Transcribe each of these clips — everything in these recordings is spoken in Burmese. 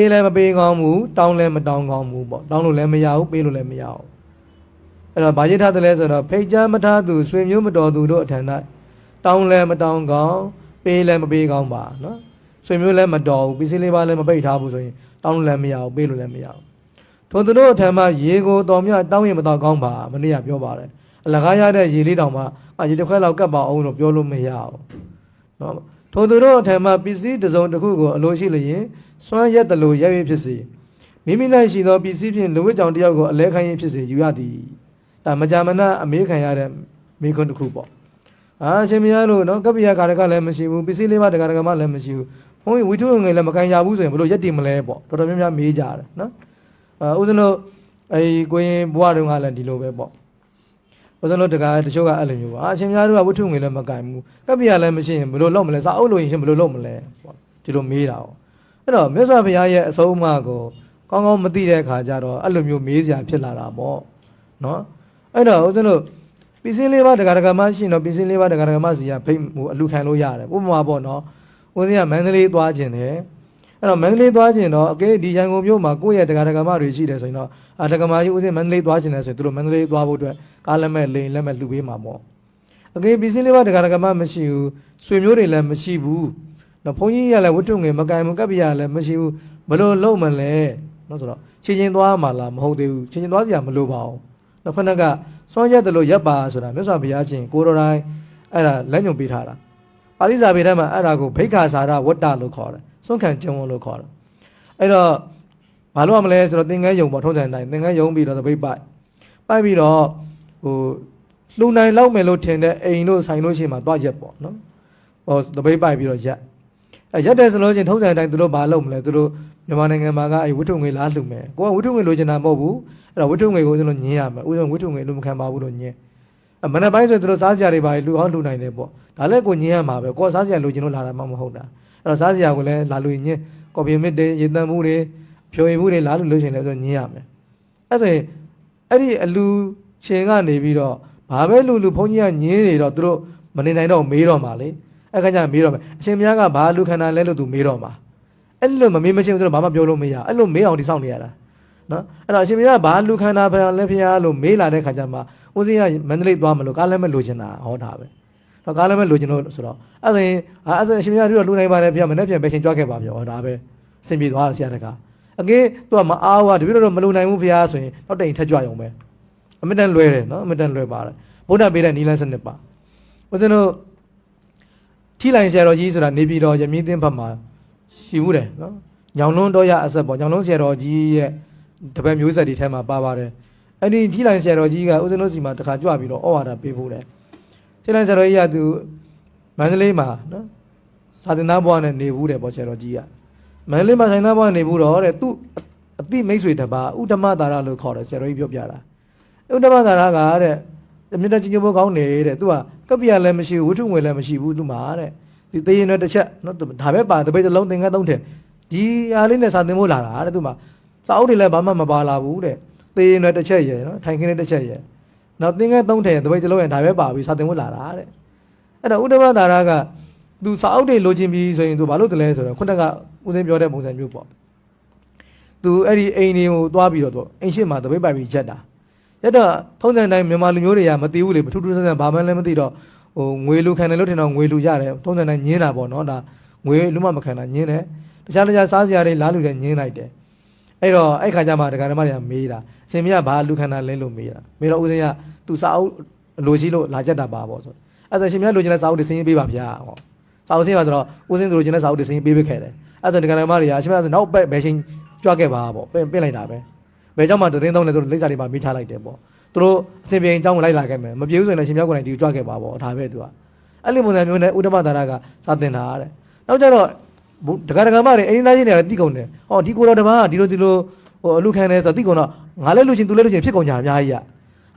ပေးလည်းမပေးကောင်းဘူးတောင်းလည်းမတောင်းကောင်းဘူးပေါ့တောင်းလို့လည်းမရဘူးပေးလို့လည်းမရဘူးအဲ့တော့ဗာရိထားတယ်လဲဆိုတော့ဖိတ်ကြားမထားသူဆွေမျိုးမတော်သူတို့အထံ၌တောင်းလည်းမတောင်းကောင်းပေးလည်းမပေးကောင်းပါနော်ဆွေမျိုးလည်းမတော်ဘူးပစ္စည်းလေးပါလည်းမပိတ်ထားဘူးဆိုရင်တောင်းလို့လည်းမရဘူးပေးလို့လည်းမရဘူးထိုသူတို့အထံမှာရေကိုတော်မြတောင်းရင်မတော်ကောင်းပါမနေ့ကပြောပါတယ်အလကားရတဲ့ရေလေးတောင်မှအရေတစ်ခွက်လောက်ကပ်ပါအောင်တော့ပြောလို့မရဘူးနော် ထိုသူတို့အထံမှာပစ္စည်းတစ်စုံတစ်ခုကိုအလိုရှိလျင်စွမ်းရက်တလို့ရဲရဲဖြစ်စေမိမိ၌ရှိသောပစ္စည်းဖြင့်လူဝတ်ကြောင်တစ်ယောက်ကိုအလဲခိုင်းရင်ဖြစ်စေယူရသည်ဒါမကြာမနာအမေးခံရတဲ့မိခွန်းတစ်ခုပေါ့အာအရှင်မရလို့နော်ကပ္ပိယကာရကလည်းမရှိဘူးပစ္စည်းလေးပါတကာရကမှလည်းမရှိဘူးဘုန်းကြီးဝိထုငယ်လည်းမကန်ရဘူးဆိုရင်ဘလို့ရက်တည်မလဲပေါ့တော်တော်များများမေးကြတယ်နော်အာဦးဇင်းတို့အဲကိုရင်ဘွားတုန်းကလည်းဒီလိုပဲပေါ့ ဦးဇင်းတို့တကားတချို့ကအဲ့လိုမျိုးပေါ့အာအရှင်များတို့ကဝိထုငယ်လည်းမကန်ဘူးကပ္ပိယလည်းမရှိရင်ဘလို့လုပ်မလဲစာအုပ်လို့ရင်ရှင်ဘလို့လုပ်မလဲပေါ့ဒီလိုမေးတာပေါ့အဲ့တော့မြတ်စွာဘုရားရဲ့အဆုံးအမကိုကောင်းကောင်းမသိတဲ့အခါကျတော့အဲ့လိုမျိုးမေးစရာဖြစ်လာတာပေါ့နော်အဲ့တော့ဦးဇင်းတို့ပစ္စည်းလေးပါးတကားတကားမှရှိရင်တော့ပစ္စည်းလေးပါးတကားတကားမှစီကဖိတ်ဟိုအလူခံလို့ရတယ်ဥပမာပေါ့နော်ဦးဇင်းကမန္တလေးသွားခြင်းတယ် အဲ့တော့မန္တလေးသွားခြင်းတော့အကဲဒီရန်ကုန်မြို့မှာကိုယ့်ရဲ့တကားတကားမှတွေရှိတယ်ဆိုရင်တော့အာတက္ကမကြီးဦးဇင်းမန္တလေးသွားခြင်းတယ်ဆိုရင်သူတို့မန္တလေးသွားဖို့အတွက်ကားလက်မဲ့လိန်လက်မဲ့လှူပေးမှာပေါ့အကဲပစ္စည်းလေးပါးတကားတကားမှမရှိဘူးဆွေမျိုးတွေလည်းမရှိဘူးနော်ဘုန်းကြီးရလည်းဝတ္ထုငယ်မကင်ဘူးကပ္ပိယလည်းမရှိဘူးဘယ်လိုလုပ်မလဲနော်ဆိုတော့ချင်းချင်းသွားမှာလားမဟုတ်သေးဘူးချင်းချင်းသွားကြမလိုပါဘူးနောက်ဖက်ကစွန့်ရက်တယ်လို့ရပ်ပါဆိုတာမြတ်စွာဘုရားရှင်ကိုတော်တိုင်းအဲ့ဒါလက်ညွန်ပေးထားတာပါဠိစာပေထဲမှာအဲ့ဒါကိုဘိက္ခာစာရဝတ္တလို့ခေါ်တယ် စွန့်ခံကျင့်ဝတ်လို့ခေါ်တယ်အဲ့တော့ဘာလို့ရမလဲဆိုတော့သင်္ကန်းယုံပေါ့ထုံးစံတိုင်းသင်္ကန်းယုံပြီးတော့သပိတ်ပိုက်ပိုက်ပြီးတော့ဟိုလူနိုင်လောက်မယ်လို့ထင်တဲ့အိမ်တို့ဆိုင်တို့ရှိမှသွားရက်ပေါ့နော်ဟိုသပိတ်ပိုက်ပြီးတော့ရက်အဲရက်တယ်ဆိုလို့ချင်းထုံးစံတိုင်းသူတို့ဘာလုပ်မလဲသူတို့မြန်မာနိုင်ငံမှာကအဲဝိထုငွေလားလှူမယ်ကိုကဝိထုငွေလိုချင်တာမဟုတ်ဘူးအဲ့တော့ဝိထုငွေကိုကျွန်တော်ညင်းရမယ်ဥစဉ်ဝိထုငွေလူမခံပါဘူးလို့ညင်းအမနက်ပိုင်းဆိုရင်သူတို့စားစရာတွေပါလူအောင်လှူနိုင်တယ်ပေါ့ဒါလည်းကိုညင်းရမှာပဲကိုကစားစရာလိုချင်လို့လာတာမှမဟုတ်တာ အဲ့တော့စားစရာကိုလည်းလာလို့ညင်းကော်ပီမစ်တွေရေတန်မှုတွေဖြိုရည်မှုတွေလာလို့လို့ချင်တယ်ဆိုညင်းရမယ်အဲ့ဆိုရင်အဲ့ဒီအလူရှင်ကနေပြီးတော့ဘာပဲလူလူဘုန်းကြီးကညင်းနေတော့သူတို့မနေနိုင်တော့မေးတော့မှာလေအဲ့ခါကျမေးတော့မယ်အရှင်မများကဘာလူခန္ဓာလဲလို့သူမေးတော့မှာအဲ့လိုမမေးမချင်းသူတို့ဘာမှပြောလို့မရအဲ့လိုမေးအောင်ဒီစောင့်နေရတာနော်အဲ့တော့အရှင်မများကဘာလူခန္ဓာဖျားလဲဖျားလို့မေးလာတဲ့ခါကျမှဦးစင်းကမန္တလေးသွားမလို့ကားလည်းမလိုချင်တာဟောတာပဲ တော့ကားလည်းမလိုချင်လို့ဆိုတော့အဲ့ဒါရင်အဲ့ဒါအရှင်မများတို့လူနိုင်ပါတယ်ဖျားမနေ့ပြန်ပဲချင်းကြွားခဲ့ပါပြောဟောဒါပဲအဆင်ပြေသွားဆရာတကားအကေသူကမအားဘူးတပည့်တော်မလုံနိုင်ဘူးဖျားဆိုရင်တော့တိန်ထက်ကြွရုံပဲအမတန်လွဲတယ်နော်အမတန်လွဲပါတယ်ဗုဒ္ဓပေးတဲ့နီလန်းစနစ်ပါဦးဇင်းတို့ထီလိုင်ဆရာတော်ကြီးဆိုတာနေပြည်တော်ရမင်းသင်းဘက်မှာရှိဘူးတယ်နော်ညောင်လွန်းတော်ရအဆက်ပေါ့ညောင်လွန်းဆရာတော်ကြီးရဲ့တပည့်မျိုးဆက်တွေထဲမှာပါပါတယ်အဲ့ဒီထီလိုင်ဆရာတော်ကြီးကဦးဇင်းတို့စီမှာတခါကြွပြီးတော့ဩဝါဒပေးဖို့တယ် ထီလိုင်ဆရာတော်ကြီးကသူမန္တလေးမှာနော်စာသင်သားဘွားနဲ့နေဘူးတယ်ပေါ့ဆရာတော်ကြီးကမန္တလေးမှာဆိုင်သားဘွားနေဘူးတော့တဲ့သူအတိမိတ်ဆွေတစ်ပါးဥဒ္ဓမသာရလို့ခေါ်တယ်ဆရာတော်ကြီးပြောပြတာဥဒ္ဓမသာရကတဲ့မြတ်တကြီးညိုးကောင်းနေတဲ့သူကကပ္ပိယလည်းမရှိဘူးဝိထုငွေလည်းမရှိဘူးသူမှာတဲ့ဒီသေရင်တော့တစ်ချက်နော်ဒါပဲပါတပိတ်တစ်လုံးသင်္ကန်းသုံးထည့်ဒီအားလေးနဲ့စာသင်ဖို့လာတာတဲ့သူမှာစာအုပ်တွေလည်းဘာမှမပါလာဘူးတဲ့သေရင်တော့တစ်ချက်ရယ်နော်ထိုင်ခင်းလေးတစ်ချက်ရယ် နောက်သင်္ကန်းသုံးထည့်တပိတ်တစ်လုံးရယ်ဒါပဲပါပြီးစာသင်ဖို့လာတာတဲ့အဲ့တော့ဥဒ္ဓမသာရကသူစာအုပ်တွေလိုချင်ပြီးဆိုရင်သူဘာလို့တလဲဆိုတော့ခုနကဦးစင်းပြောတဲ့ပုံစံမျိုးပေါ့သူအဲ့ဒီအိမ်တွေကိုသွားပြီးတော့သူအိမ်ရှိမှာတပိတ်ပိုက်ပြီးချက်တာရက်တော့ထုံးစံတိုင်းမြန်မာလူမျိုးတွေကမသိဘူးလေမထူးထူးဆန်းဆန်းဘာမှလည်းမသိတော့ဟိုငွေလူခံတယ်လို့ထင်တော့ငွေလူရတယ်ထုံးစံတိုင်းညင်းတာပေါ့နော်ဒါငွေလူမှမခံတာညင်းတယ်တခြားတခြားစားစရာတွေလားလူတွေညင်းလိုက်တယ် အဲ့တော့အဲ့ခါကျမှဒကာဓမ္မတွေကမေးတာအရှင်မကဘာလူခံတာလဲလို့မေးတာမေးတော့ဦးစင်းကသူစာအုပ်လိုရှိလို့လာချက်တာပါပေါ့ဆိုအဲ့ဒါရှင်မလိုချင်တဲ့စာအုပ်တွေစင်းပေးပါဗျာဟောစာအုပ်စင်းပါဆိုတော့ဦးစင်းတို့လိုချင်တဲ့စာအုပ်တွေစင်းပေးပေးခဲ့တယ်အဲ့ဒါဒကာဓမ္မတွေကအရှင်မကနောက်ဘက်ဘယ်ချင်းကြွခဲ့ပါပေါ့ပင့်ပင့်လိုက်တာပဲဘယ်ကြောင့်မှတင်းသုံးလဲဆိုတော့လိပ်စာတွေမှာမိထားလိုက်တယ်ပေါ့သူတို့အစဉ်ပြေအကြောင်းကိုလိုက်လာခဲ့မယ်မပြေဘူးဆိုရင်လည်းရှင်မြောက်ကိုယ်တိုင်ဒီကိုကြွခဲ့ပါပေါ့ဒါပဲသူကအဲ့လိုပုံစံမျိုးနဲ့ဥဒ္ဓမသာရကစာတင်တာတဲ့နောက်ကျတော့ ဒကာဒကာမတွေအင်းသားချင်းတွေကတိကုန်တယ်ဟောဒီကိုတော်တပားကဒီလိုဒီလိုဟိုအလူခံနေဆိုတော့တိကုန်တော့ငါလည်းလူချင်းသူလည်းလူချင်းဖြစ်ကုန်ကြအများကြီးอ่ะ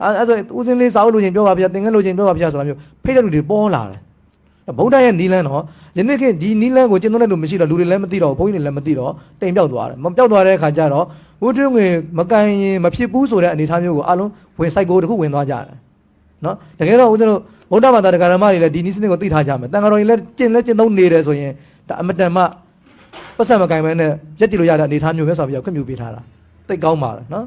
အဲ့အဲ့ဆိုဦးစင်းလေးစာအုပ်လူချင်းပြောပါဗျာသင်္ကန်းလူချင်းပြောပါဗျာဆိုတာမျိုးဖိတ်တဲ့လူတွေပေါ်လာတယ်ဗုဒ္ဓရဲ့နီလန်းတော့ယနေ့ခေတ်ဒီနီလန်းကိုကျင့်သုံးတဲ့လူမရှိတော့လူတွေလည်းမသိတော့ဘုန်းကြီးတွေလည်းမသိတော့တိမ်ပြောက်သွားတယ်မပြောက်သွားတဲ့အခါကျတော့ဝိထုငွေမကန်ရင်မဖြစ်ဘူးဆိုတဲ့အနေအထားမျိုးကိုအလုံးဝင်စိုက်ကိုတစ်ခုဝင်သွားကြတယ်နော်တကယ်တော့ဦးဇင်းတို့ဗုဒ္ဓဘာသာတရားဓမ္မတွေလည်းဒီနည်းစနစ်ကိုသိထားကြမယ်တန်ဃာတော်တွေလည်းကျင့်လဲကျင့်သုံးနေတယ်ဆိုရင် ဒါအမတန်မှဟပတ်စံမကင်မဲနဲ့ရက်တည်လို့ရတဲ့အနေအထားမျိုးပဲဆိုပြီးတော့ခွင့်ပြုပေးထားတာတိတ်ကောင်းပါလားနော်